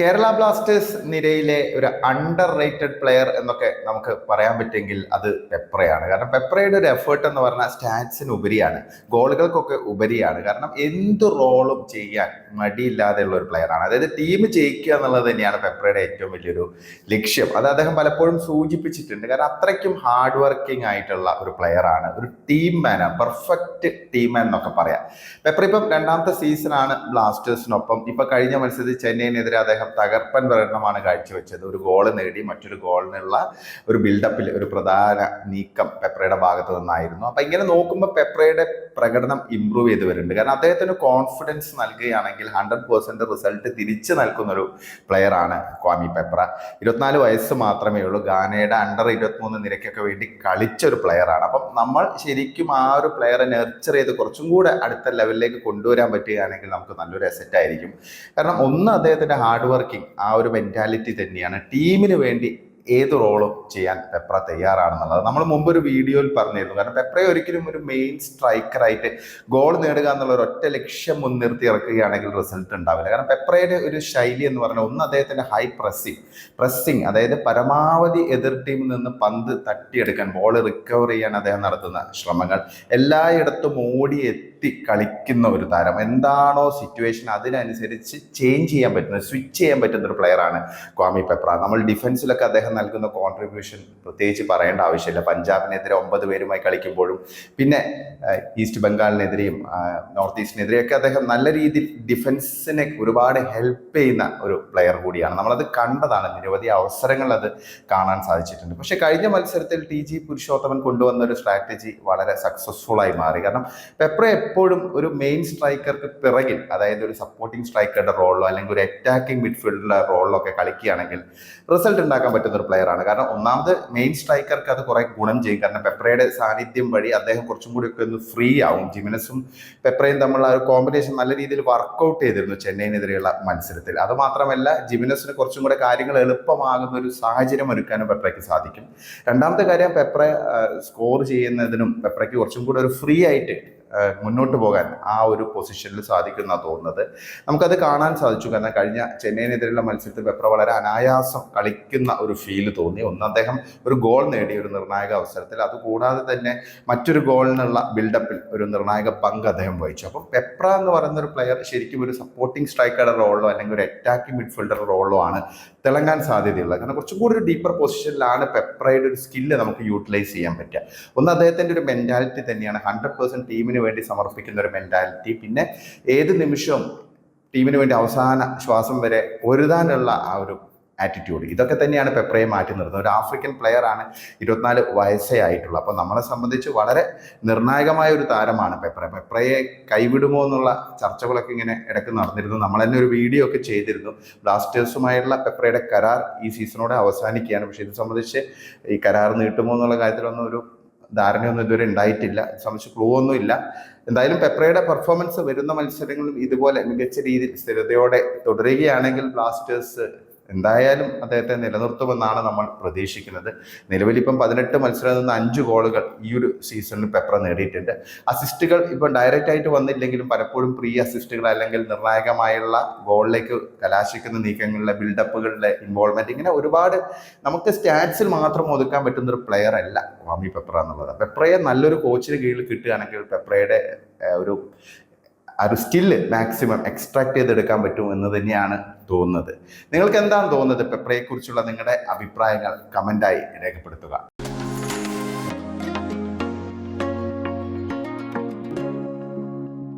Kerala Blasters നിരയിലെ ഒരു under rated player എന്നൊക്കെ നമുക്ക് പറയാൻ പറ്റുമെങ്കിൽ അത് പെപ്രയാണ്. കാരണം പെപ്രയുടെ ഒരു എഫേർട്ട് എന്ന് പറഞ്ഞാൽ സ്റ്റാറ്റ്സിന് ഉപരിയാണ്. ഗോളുകൾക്കൊക്കെ ഉപരിയാണ്. കാരണം എന്ത് റോളും ചെയ്യാൻ മടിയില്ലാതെയുള്ള ഒരു പ്ലെയറാണ് അതായത് ടീം ജയിക്കുക എന്നുള്ളത് തന്നെയാണ് പെപ്രയുടെ ഏറ്റവും വലിയൊരു ലക്ഷ്യം. അത് അദ്ദേഹം പലപ്പോഴും സൂചിപ്പിച്ചിട്ടുണ്ട്. കാരണം അത്രയ്ക്കും ഹാർഡ് വർക്കിംഗ് ആയിട്ടുള്ള ഒരു പ്ലെയറാണ് ഒരു ടീം മാനാണ് പെർഫെക്റ്റ് ടീം മാൻ എന്നൊക്കെ പറയാം. പെപ്ര ഇപ്പം രണ്ടാമത്തെ സീസണാണ് ബ്ലാസ്റ്റേഴ്സിനൊപ്പം. ഇപ്പം കഴിഞ്ഞ മത്സരത്തിൽ ചെന്നൈയിനെതിരെ അദ്ദേഹം തകർപ്പൻ പ്രകടനമാണ് കാഴ്ചവെച്ചത്. ഒരു ഗോൾ നേടി മറ്റൊരു ഗോളിനുള്ള ഒരു ബിൽഡപ്പിൽ ഒരു പ്രധാന നീക്കം പെപ്രയുടെ ഭാഗത്ത് നിന്നായിരുന്നു. അപ്പൊ ഇങ്ങനെ നോക്കുമ്പോൾ പെപ്രയുടെ പ്രകടനം ഇമ്പ്രൂവ് ചെയ്ത് വരുന്നുണ്ട്. കാരണം അദ്ദേഹത്തിന് കോൺഫിഡൻസ് നൽകുകയാണെങ്കിൽ ഹൺഡ്രഡ് പേഴ്സന്റ് റിസൾട്ട് തിരിച്ചു നൽകുന്നൊരു പ്ലെയറാണ് ക്വാമി പെപ്ര ഇരുപത്തിനാല് വയസ്സ് മാത്രമേ ഉള്ളൂ. ഗാനയുടെ അണ്ടർ ഇരുപത്തിമൂന്ന് നിരക്കൊക്കെ വേണ്ടി കളിച്ച ഒരു പ്ലെയറാണ് അപ്പം നമ്മൾ ശരിക്കും ആ ഒരു പ്ലെയറെ നെർച്ചർ ചെയ്ത് കുറച്ചും കൂടെ അടുത്ത ലെവലിലേക്ക് കൊണ്ടുവരാൻ പറ്റുകയാണെങ്കിൽ നമുക്ക് നല്ലൊരു അസെറ്റ് ആയിരിക്കും. കാരണം ഒന്ന് അദ്ദേഹത്തിന്റെ ഹാർഡ് വർക്കിംഗ് ആ ഒരു മെന്റാലിറ്റി തന്നെയാണ്. ടീമിന് വേണ്ടി ഏത് റോളും ചെയ്യാൻ പെപ്ര തയ്യാറാണെന്നുള്ളത്. നമ്മൾ മുമ്പ് ഒരു വീഡിയോയിൽ പറഞ്ഞിരുന്നു. കാരണം പെപ്രയെ ഒരിക്കലും ഒരു മെയിൻ സ്ട്രൈക്കറായിട്ട് ഗോൾ നേടുക എന്നുള്ള ഒരു ഒറ്റ ലക്ഷ്യം മുൻനിർത്തി ഇറക്കുകയാണെങ്കിൽ റിസൾട്ട് ഉണ്ടാവില്ല. കാരണം പെപ്രയുടെ ഒരു ശൈലി എന്ന് പറഞ്ഞാൽ ഒന്ന് അദ്ദേഹത്തിന്റെ ഹൈ പ്രസ്സിങ് പ്രസ്സിങ് അതായത് പരമാവധി എതിർ ടീമിൽ നിന്ന് പന്ത് തട്ടിയെടുക്കാൻ ബോൾ റിക്കവർ ചെയ്യാൻ അദ്ദേഹം നടത്തുന്ന ശ്രമങ്ങൾ. എല്ലായിടത്തും ഓടി എത്തി കളിക്കുന്ന ഒരു താരം. എന്താണോ സിറ്റുവേഷൻ അതിനനുസരിച്ച് ചേഞ്ച് ചെയ്യാൻ പറ്റുന്ന സ്വിച്ച് ചെയ്യാൻ പറ്റുന്ന ഒരു പ്ലെയറാണ് ക്വാമി പെപ്ര. നമ്മൾ ഡിഫൻസിലൊക്കെ അദ്ദേഹം നൽകുന്ന കോൺട്രിബ്യൂഷൻ പ്രത്യേകിച്ച് പറയേണ്ട ആവശ്യമില്ല. പഞ്ചാബിനെതിരെ ഒമ്പത് പേരുമായി കളിക്കുമ്പോഴും പിന്നെ ഈസ്റ്റ് ബംഗാളിനെതിരെയും നോർത്ത് നോർത്ത് ഈസ്റ്റിനെതിരെയൊക്കെ അദ്ദേഹം നല്ല രീതിയിൽ ഡിഫൻസിനെ ഒരുപാട് ഹെൽപ്പ് ചെയ്യുന്ന ഒരു പ്ലെയർ കൂടിയാണ്. നമ്മളത് കണ്ടതാണ്. നിരവധി അവസരങ്ങൾ അത് കാണാൻ സാധിച്ചിട്ടുണ്ട്. പക്ഷേ കഴിഞ്ഞ മത്സരത്തിൽ ടി ജി പുരുഷോത്തമൻ കൊണ്ടുവന്ന ഒരു സ്ട്രാറ്റജി വളരെ സക്സസ്ഫുൾ ആയി മാറി. കാരണം പെപ്ര എപ്പോഴും ഒരു മെയിൻ സ്ട്രൈക്കർക്ക് പിറകിൽ അതായത് ഒരു സപ്പോർട്ടിംഗ് സ്ട്രൈക്കറുടെ റോളിലോ അല്ലെങ്കിൽ ഒരു അറ്റാക്കിംഗ് മിഡ്ഫീൽഡിലെ റോളിലോ ഒക്കെ കളിക്കുകയാണെങ്കിൽ റിസൾട്ട് ഉണ്ടാക്കാൻ പറ്റുന്ന ഒരു പ്ലെയറാണ് കാരണം ഒന്നാമത് മെയിൻ സ്ട്രൈക്കർക്ക് അത് കുറെ ഗുണം ചെയ്യും. കാരണം പെപ്രയുടെ സാന്നിധ്യം വഴി അദ്ദേഹം കുറച്ചും ഒക്കെ ഒന്ന് ഫ്രീ ആവും. ജിമിനസും പെപ്രയും തമ്മിലുള്ള ഒരു കോമ്പിനേഷൻ നല്ല രീതിയിൽ വർക്കൗട്ട് ചെയ്തിരുന്നു ചെന്നൈയിനെതിരെയുള്ള മത്സരത്തിൽ. അത് മാത്രമല്ല ജിമിനസിന് കുറച്ചും കൂടെ കാര്യങ്ങൾ എളുപ്പമാകുന്ന ഒരു സാഹചര്യം ഒരുക്കാനും പെപ്രയ്ക്ക് സാധിക്കും. രണ്ടാമത്തെ കാര്യം പെപ്ര സ്കോർ ചെയ്യുന്നതിനും പെപ്രയ്ക്ക് കുറച്ചും കൂടെ ഒരു ഫ്രീ ആയിട്ട് മുന്നോട്ട് പോകാൻ ആ ഒരു പൊസിഷനിൽ സാധിക്കുന്ന തോന്നുന്നത്. നമുക്കത് കാണാൻ സാധിച്ചു. കാരണം കഴിഞ്ഞ ചെന്നൈയിനെതിരെയുള്ള മത്സരത്തിൽ പെപ്ര വളരെ അനായാസം കളിക്കുന്ന ഒരു ഫീൽ തോന്നി. ഒന്ന് അദ്ദേഹം ഒരു ഗോൾ നേടി ഒരു നിർണായക അവസരത്തിൽ. അതുകൂടാതെ തന്നെ മറ്റൊരു ഗോളിനുള്ള ബിൽഡപ്പിൽ ഒരു നിർണായക പങ്ക് അദ്ദേഹം വഹിച്ചു. അപ്പം പെപ്ര എന്ന് പറയുന്ന ഒരു പ്ലെയർ ശരിക്കും ഒരു സപ്പോർട്ടിംഗ് സ്ട്രൈക്കറുടെ റോളോ അല്ലെങ്കിൽ ഒരു അറ്റാക്കിംഗ് മിഡ്ഫീൽഡറുടെ റോളോ ആണ് തിളങ്ങാൻ സാധ്യതയുള്ളത്. കാരണം കുറച്ചും കൂടി ഒരു ഡീപ്പർ പൊസിഷനിലാണ് പെപ്രയുടെ ഒരു സ്കില്ല് നമുക്ക് യൂട്ടിലൈസ് ചെയ്യാൻ പറ്റുക. ഒന്ന് അദ്ദേഹത്തിന്റെ ഒരു മെന്റാലിറ്റി തന്നെയാണ്. ഹൺഡ്രഡ് പേഴ്സന്റ് ടീമിന് വേണ്ടി സമർപ്പിക്കുന്ന ഒരു മെന്റാലിറ്റി പിന്നെ ഏത് നിമിഷവും ടീമിന് വേണ്ടി അവസാന ശ്വാസം വരെ പൊരുതാനുള്ള ആ ഒരു ആറ്റിറ്റ്യൂഡ് ഇതൊക്കെ തന്നെയാണ് പെപ്രയെ മാറ്റി നിർത്തുന്നത്. ഒരു ആഫ്രിക്കൻ പ്ലെയർ ആണ് ഇരുപത്തിനാല് വയസ്സേ ആയിട്ടുള്ളൂ. അപ്പോൾ നമ്മളെ സംബന്ധിച്ച് വളരെ നിർണായകമായ ഒരു താരമാണ് പെപ്ര. പെപ്രയെ കൈവിടുമോ എന്നുള്ള ചർച്ചകളൊക്കെ ഇങ്ങനെ ഇടയ്ക്ക് നടന്നിരുന്നു. നമ്മൾ തന്നെ ഒരു വീഡിയോ ഒക്കെ ചെയ്തിരുന്നു. ബ്ലാസ്റ്റേഴ്സുമായുള്ള പെപ്രയുടെ കരാർ ഈ സീസണോടെ അവസാനിക്കുകയാണ്. പക്ഷേ ഇത് സംബന്ധിച്ച് ഈ കരാർ നീട്ടുമോ എന്നുള്ള കാര്യത്തിലൊന്നും ഒരു ധാരണയൊന്നും ഇതുവരെ ഉണ്ടായിട്ടില്ല. സംബന്ധിച്ച് ക്ലൂ ഒന്നും ഇല്ല. എന്തായാലും പെപ്രയുടെ പെർഫോമൻസ് വരുന്ന മത്സരങ്ങളും ഇതുപോലെ മികച്ച രീതിയിൽ സ്ഥിരതയോടെ തുടരുകയാണെങ്കിൽ ബ്ലാസ്റ്റേഴ്സ് എന്തായാലും അദ്ദേഹത്തെ നിലനിർത്തുമെന്നാണ് നമ്മൾ പ്രതീക്ഷിക്കുന്നത്. നിലവിൽ ഇപ്പം പതിനെട്ട് മത്സരത്തിൽ നിന്ന് അഞ്ച് ഗോളുകൾ ഈ ഒരു സീസണിൽ പെപ്ര നേടിയിട്ടുണ്ട്. അസിസ്റ്റുകൾ ഇപ്പം ഡയറക്റ്റ് ആയിട്ട് വന്നില്ലെങ്കിലും പലപ്പോഴും പ്രീ അസിസ്റ്റുകൾ അല്ലെങ്കിൽ നിർണായകമായുള്ള ഗോളിലേക്ക് കലാശിക്കുന്ന നീക്കങ്ങളിലെ ബിൽഡപ്പുകളിലെ ഇൻവോൾവ്മെന്റ് ഇങ്ങനെ ഒരുപാട് നമുക്ക് സ്റ്റാറ്റ്സിൽ മാത്രം ഒതുക്കാൻ പറ്റുന്ന ഒരു പ്ലെയർ അല്ല വാമി പെപ്പറ എന്നുള്ളത്. പെപ്രയെ നല്ലൊരു കോച്ചിന് കീഴിൽ കിട്ടുകയാണെങ്കിൽ പെപ്രയുടെ ഒരു ആ ഒരു സ്കില്ല് മാക്സിമം എക്സ്ട്രാക്ട് ചെയ്തെടുക്കാൻ പറ്റും എന്ന് തന്നെയാണ് തോന്നുന്നത്. നിങ്ങൾക്ക് എന്താണ് തോന്നുന്നത് പെപ്രയെക്കുറിച്ചുള്ള നിങ്ങളുടെ അഭിപ്രായങ്ങൾ കമന്റായി രേഖപ്പെടുത്തുക.